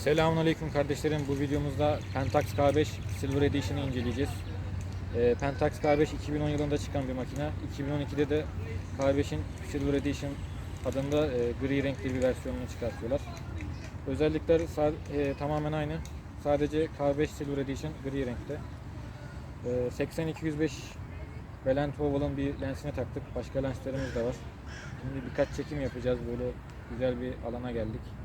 Selamünaleyküm kardeşlerim. Bu videomuzda Pentax K5 Silver Edition'ı inceleyeceğiz. Ee, Pentax K5 2010 yılında çıkan bir makine. 2012'de de K5'in Silver Edition adında e, gri renkli bir versiyonunu çıkartıyorlar. Özellikler e, tamamen aynı. Sadece K5 Silver Edition gri renkte. Ee, 80-205 Belent Oval'ın bir lensini taktık. Başka lenslerimiz de var. Şimdi birkaç çekim yapacağız. Böyle güzel bir alana geldik.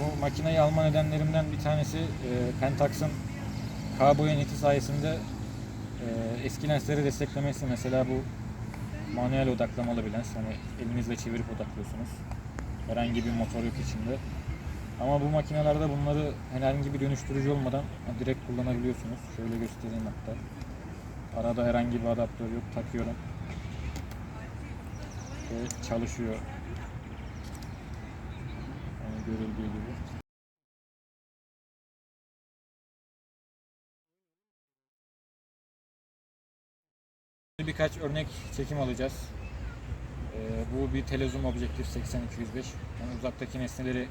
Bu makineyi alma nedenlerimden bir tanesi e, Pentax'ın K-boya neti sayesinde e, eski lensleri desteklemesi. Mesela bu manuel odaklamalı bir lens. Hani elinizle çevirip odaklıyorsunuz. Herhangi bir motor yok içinde. Ama bu makinelerde bunları herhangi bir dönüştürücü olmadan direkt kullanabiliyorsunuz. Şöyle göstereyim hatta. Arada herhangi bir adaptör yok. Takıyorum. Ve çalışıyor. Görüldüğü gibi. Birkaç örnek çekim alacağız. Ee, bu bir telezoom objektif 80-205. Yani uzaktaki nesneleri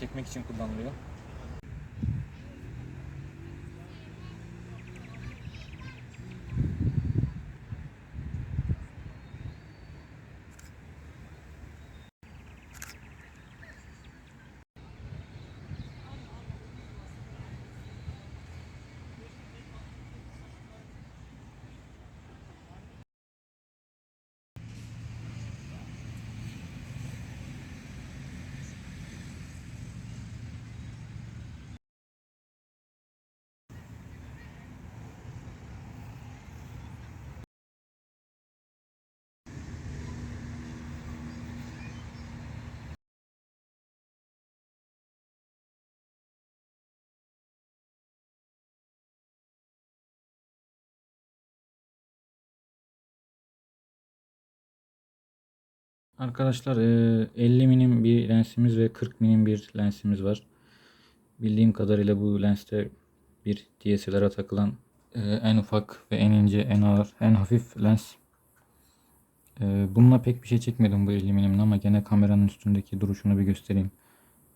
çekmek için kullanılıyor. Arkadaşlar eee, 50 milim bir lensimiz ve 40 milim bir lensimiz var. Bildiğim kadarıyla bu lenste bir DSLR'a takılan eee, en ufak ve en ince, en ağır, en hafif lens. Eee, bununla pek bir şey çekmedim bu 50 milimle ama gene kameranın üstündeki duruşunu bir göstereyim.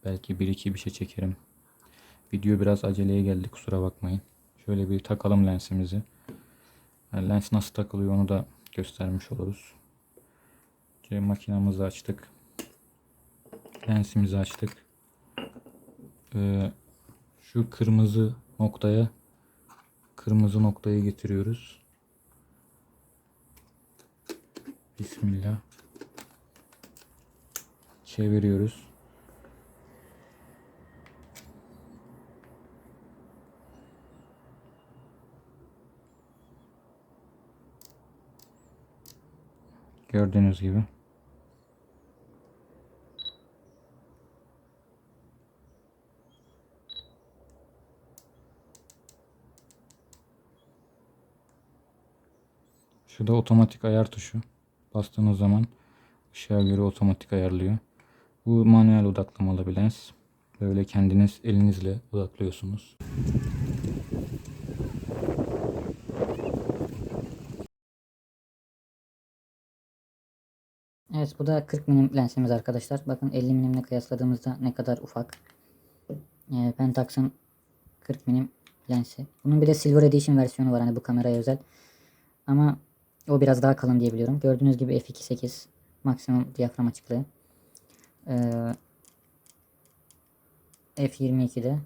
Belki bir iki bir şey çekerim. Video biraz aceleye geldi kusura bakmayın. Şöyle bir takalım lensimizi. Lens nasıl takılıyor onu da göstermiş oluruz. Önce makinamızı açtık. Lensimizi açtık. Ee, şu kırmızı noktaya kırmızı noktayı getiriyoruz. Bismillah. Çeviriyoruz. Gördüğünüz gibi. Şu da otomatik ayar tuşu. Bastığınız zaman ışığa göre otomatik ayarlıyor. Bu manuel odaklamalı bir lens. Böyle kendiniz elinizle odaklıyorsunuz. Evet bu da 40 milim lensimiz arkadaşlar. Bakın 50 milimle kıyasladığımızda ne kadar ufak. Ee, Pentax'ın 40 milim lensi. Bunun bir de Silver Edition versiyonu var hani bu kameraya özel. Ama o biraz daha kalın diye biliyorum. Gördüğünüz gibi f2.8 maksimum diyafram açıklığı. Ee, f22'de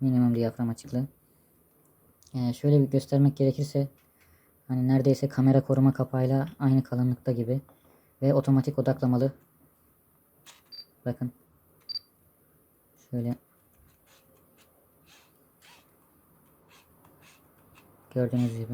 minimum diyafram açıklığı. Ee, şöyle bir göstermek gerekirse Hani neredeyse kamera koruma kapağıyla aynı kalınlıkta gibi. Ve otomatik odaklamalı. Bakın. Şöyle. Gördüğünüz gibi.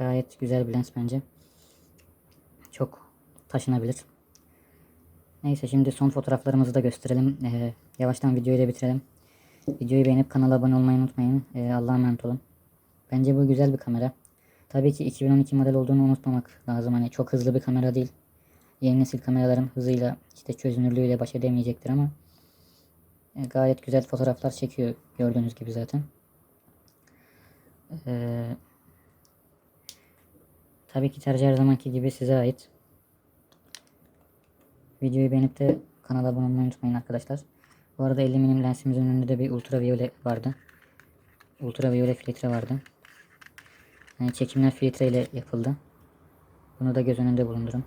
Gayet güzel bir lens bence. Çok taşınabilir. Neyse şimdi son fotoğraflarımızı da gösterelim. Ee, yavaştan videoyu da bitirelim. Videoyu beğenip kanala abone olmayı unutmayın. Ee, Allah'a emanet olun. Bence bu güzel bir kamera. Tabii ki 2012 model olduğunu unutmamak lazım. Hani çok hızlı bir kamera değil. Yeni nesil kameraların hızıyla işte çözünürlüğüyle baş edemeyecektir ama e, gayet güzel fotoğraflar çekiyor gördüğünüz gibi zaten. Ee, tabii ki tercih her zamanki gibi size ait. Videoyu beğenip de kanala abone olmayı unutmayın arkadaşlar. Bu arada 50 mm lensimizin önünde de bir ultraviyole vardı. Ultraviyole filtre vardı. Yani çekimler filtre ile yapıldı. Bunu da göz önünde bulundurun.